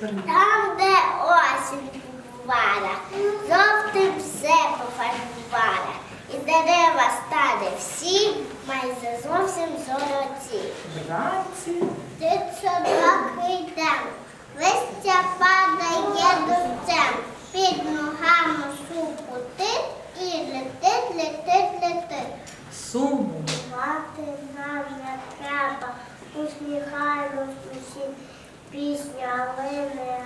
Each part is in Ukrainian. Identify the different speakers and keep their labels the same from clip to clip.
Speaker 1: Там, де
Speaker 2: осінь побувала, жовтим все пофарбувала, і дерева стали всі, майже зовсім золоті.
Speaker 1: Бранці.
Speaker 2: Ти собаки йдем, листя падає дощем, під ногами шукути і летить, летить, летить. Сумувати нам не треба, усміхаємось усі пісня, ми не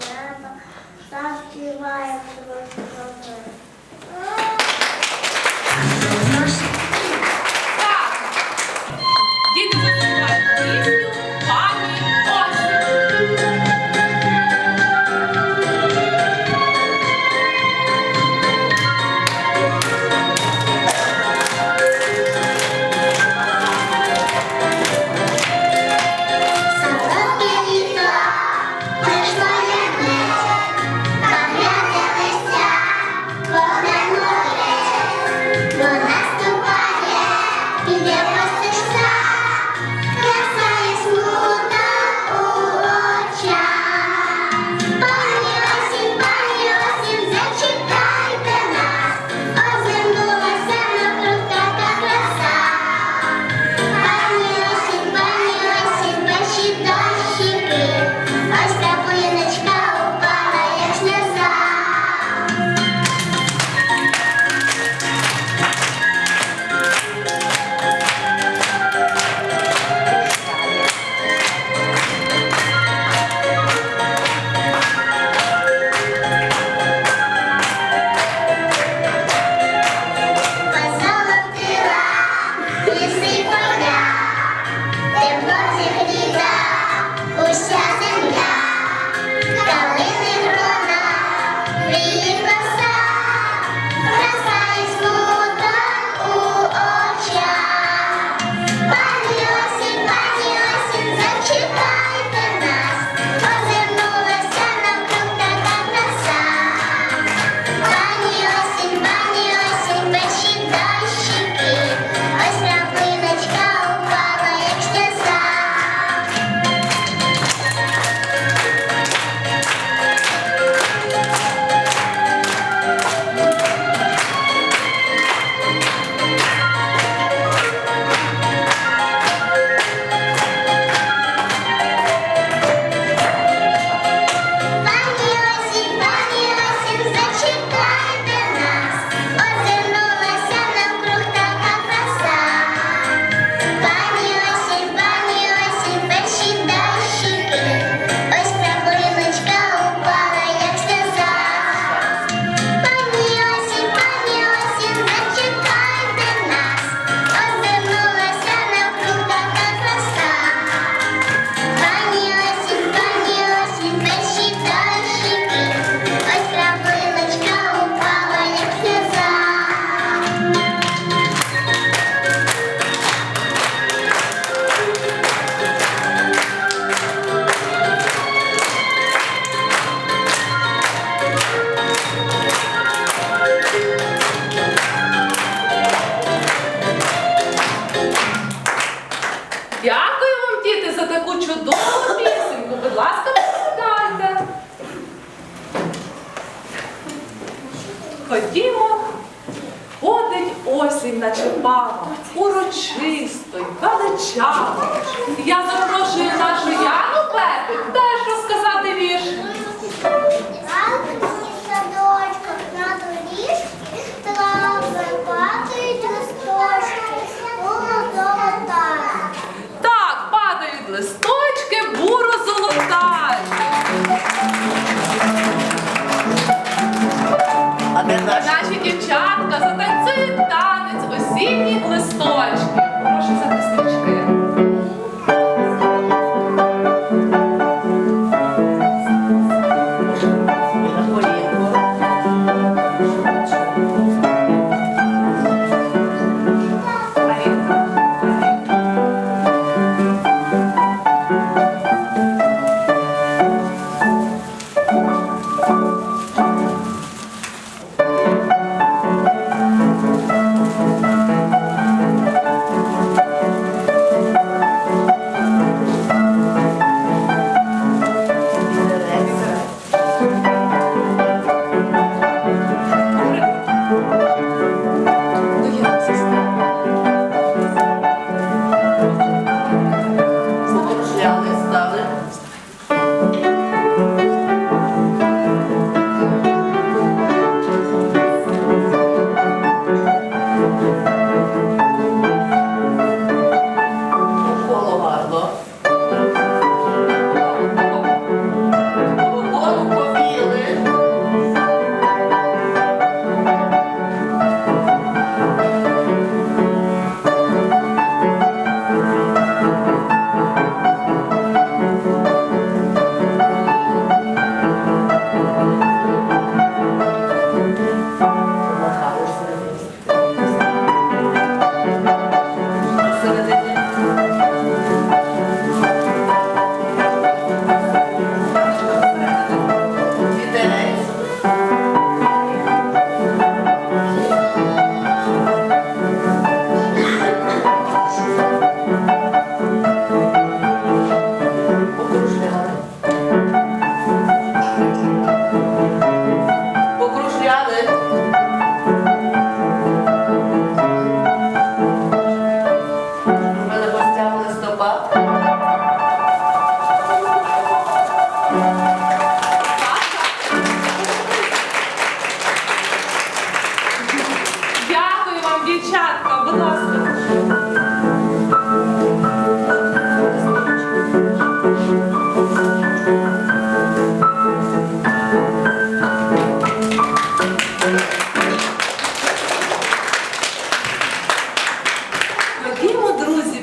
Speaker 2: небо, заспіваємо
Speaker 1: дружно.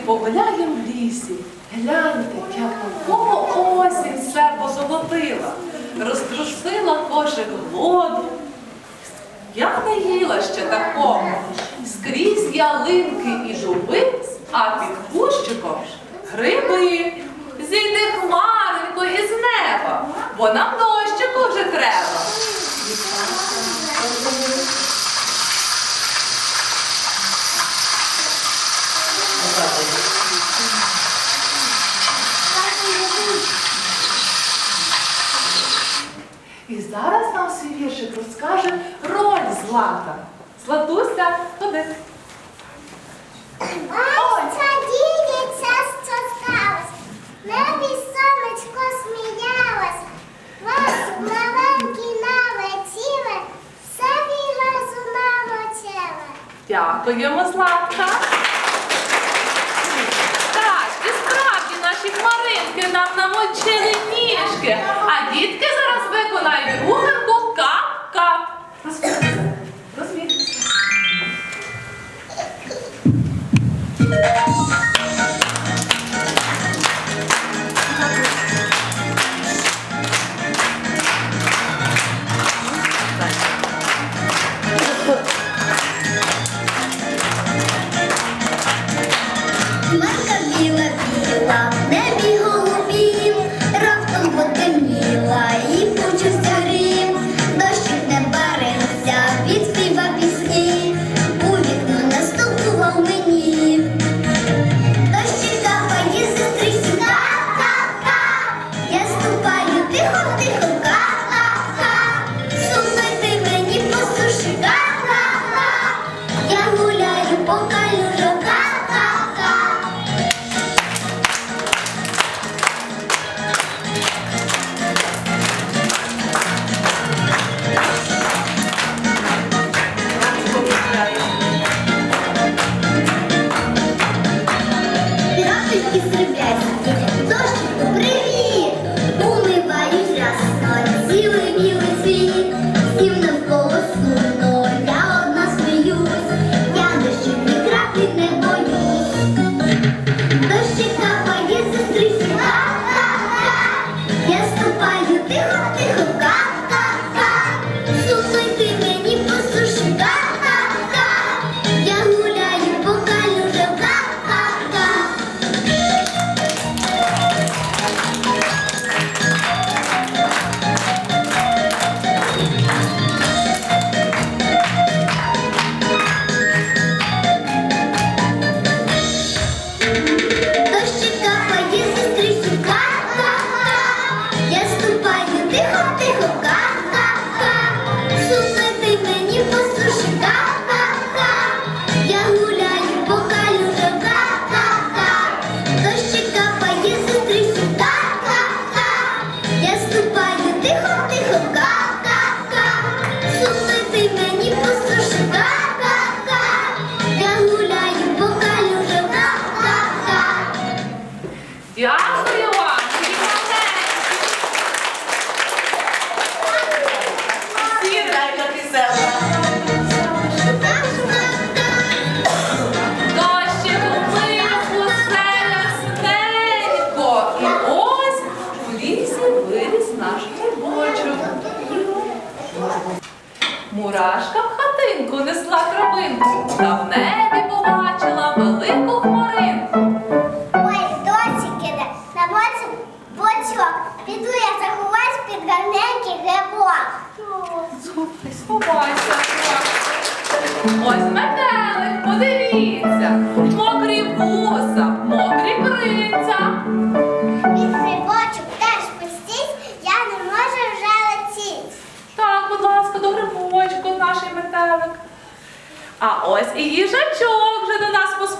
Speaker 1: Друзі, погуляємо в лісі. Гляньте, як навколо осінь все позолотила, розтрусила кошик воду. Я не їла ще такого. Скрізь ялинки і жуби, а під кущиком гриби. Зійди хмаренько із неба, бо нам дощику вже треба. Зараз нам свій віршик розкаже роль Злата. Златуся, ходи.
Speaker 2: Ой, діється, що сталось. Небі сонечко сміялось. Вас маленький налетіли, все віразу намочили.
Speaker 1: Дякуємо, Златка. Так, і справді наші хмаринки нам намочили ніжки, а дітки зараз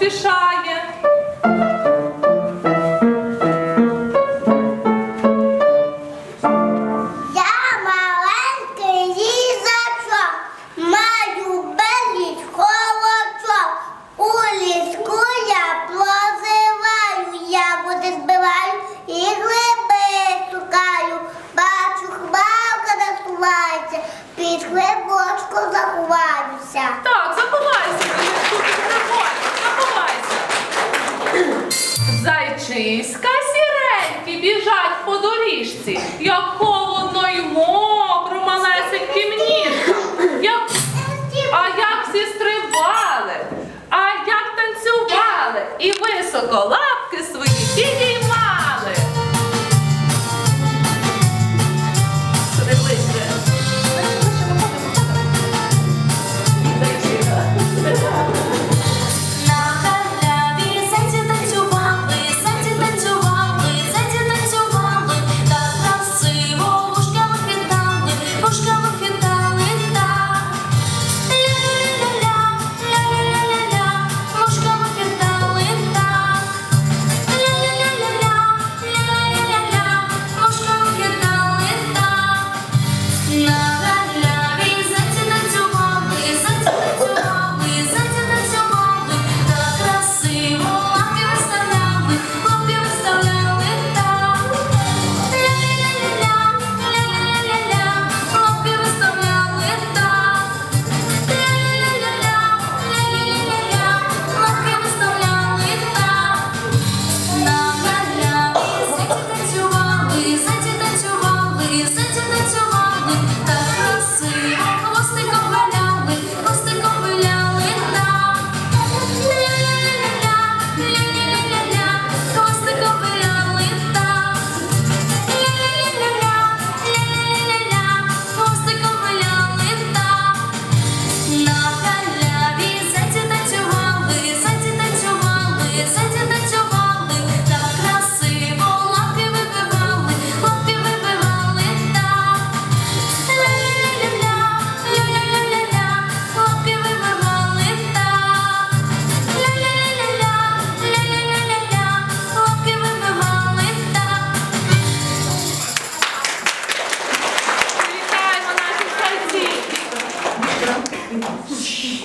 Speaker 3: пишає.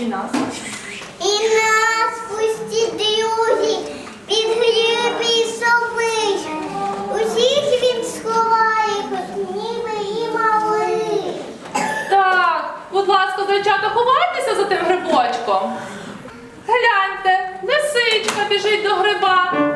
Speaker 3: І нас.
Speaker 2: І
Speaker 3: нас
Speaker 2: пусті друзі, під гриби і совиш. Усіх він сховає, хоч ніби і малий.
Speaker 3: Так, будь ласка, зайчата, ховайтеся за тим грибочком. Гляньте, лисичка біжить до гриба.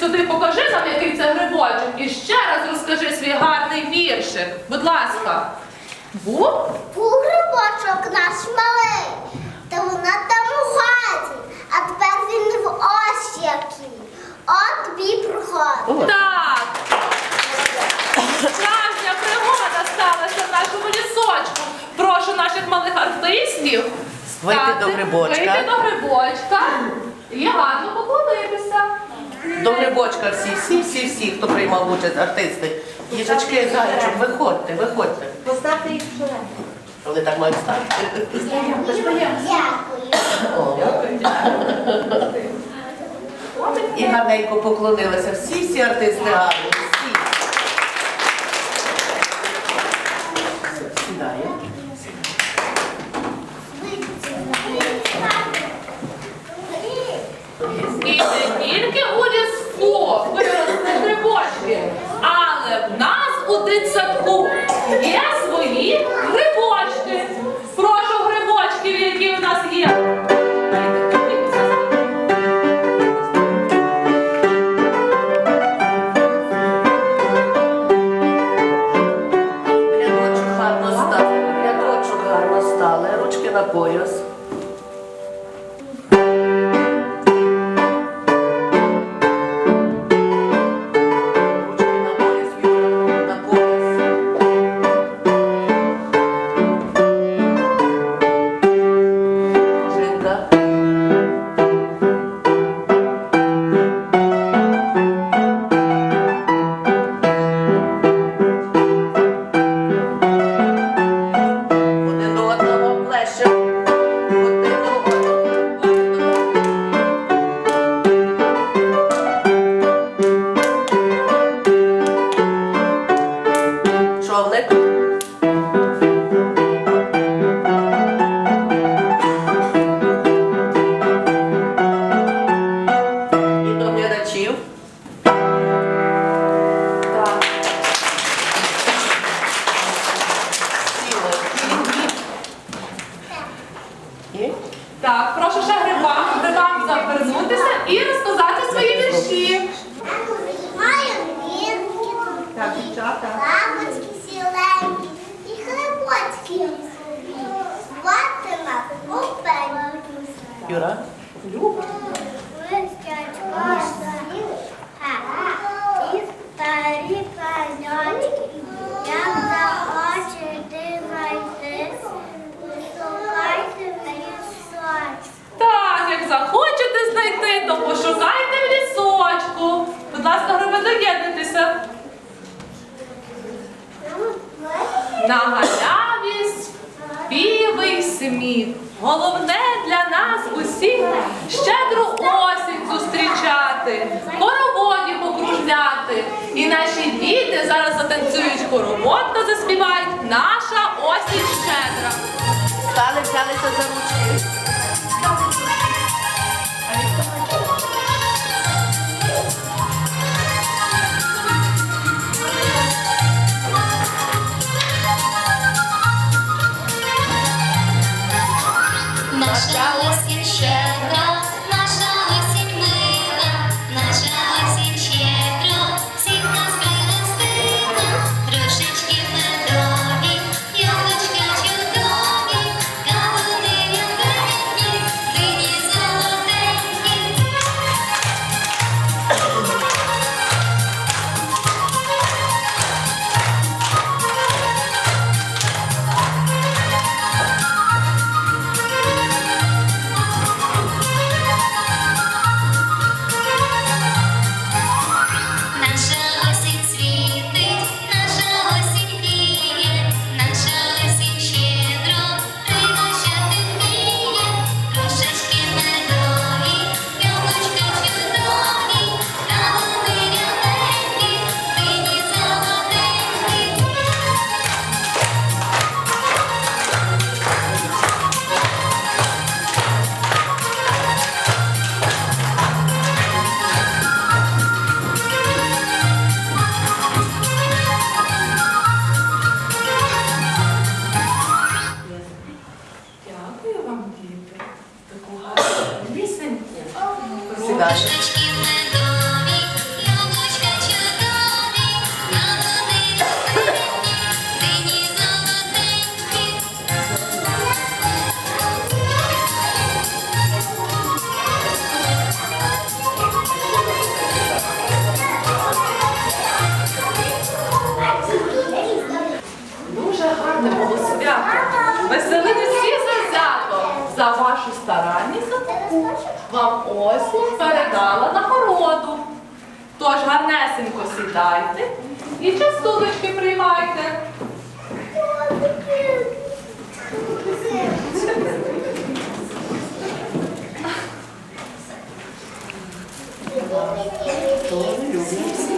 Speaker 1: Сюди, покажи нам, який це грибочок. І ще раз розкажи свій гарний віршик. Будь ласка. Був?
Speaker 2: Був грибочок наш малий, та вона там у хаті, а тепер він в ось який. От тобі проходить.
Speaker 1: Так. Справжня пригода сталася в нашому лісочку. Прошу наших малих артистів
Speaker 4: Вийти
Speaker 1: стати-
Speaker 4: до грибочка.
Speaker 1: Вийти до грибочка і гарно поклонитися.
Speaker 4: До грибочка всі, всі, всі, всі, хто приймав участь, артисти. Їжачки, зайчик, виходьте, виходьте.
Speaker 5: Поставте їх вчора.
Speaker 4: Вони так мають стати.
Speaker 2: Дякую.
Speaker 4: О. І гарненько поклонилися. Всі, всі артисти гарні.
Speaker 1: piorar?
Speaker 4: вашу старанність за
Speaker 6: таку
Speaker 1: вам осінь передала нагороду. Тож гарнесенько сідайте і частуночки приймайте. Хто?